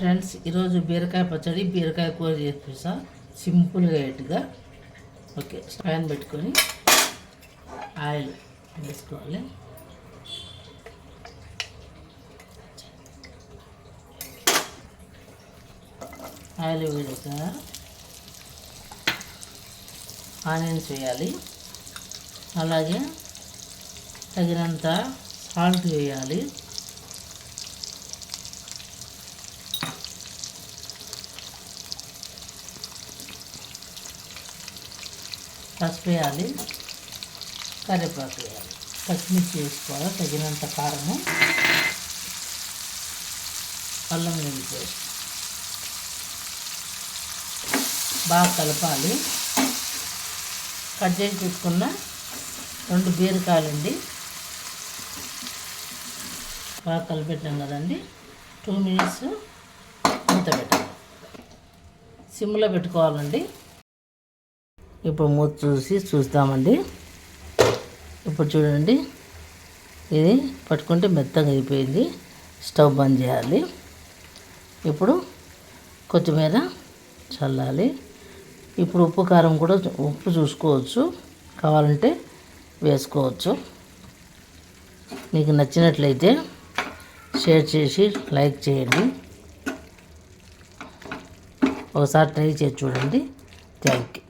Friends ఈరోజు బీరకాయ పచ్చడి బీరకాయ కూర చేపిస్తా సింపుల్గా ఎట్టుగా ఓకే స్పాన్ పెట్టుకొని ఆయిల్ వేసుకోవాలి. ఆయిల్ వేసాక ఆనియన్స్ వేయాలి. అలాగే తగినంత సాల్ట్ వేయాలి. పసుపు వేయాలి కరివేపాకు వేయాలి. పచ్చిమిర్చి వేసుకోవాలి తగినంత కారము అల్లం వెల్లుల్లి పేస్ట్. బాగా కలపాలి. కట్ చేసి పెట్టుకున్న రెండు బీరకాయలండి. బాగా కలిపెట్టాం కదండి. టూ మినిట్స్ మూత పెట్టాలి. సిమ్లో పెట్టుకోవాలండి. ఇప్పుడు మూత చూసి చూస్తామండి. ఇప్పుడు చూడండి. ఇది పట్టుకుంటే మెత్తగా అయిపోయింది. స్టవ్ బంద్ చేయాలి. ఇప్పుడు కొత్తిమీర చల్లాలి. ఇప్పుడు ఉప్పు కారం కూడా ఉప్పు చూసుకోవచ్చు. కావాలంటే వేసుకోవచ్చు. మీకు నచ్చినట్లయితే షేర్ చేసి లైక్ చేయండి. ఒకసారి ట్రై చేసి చూడండి. Thank you.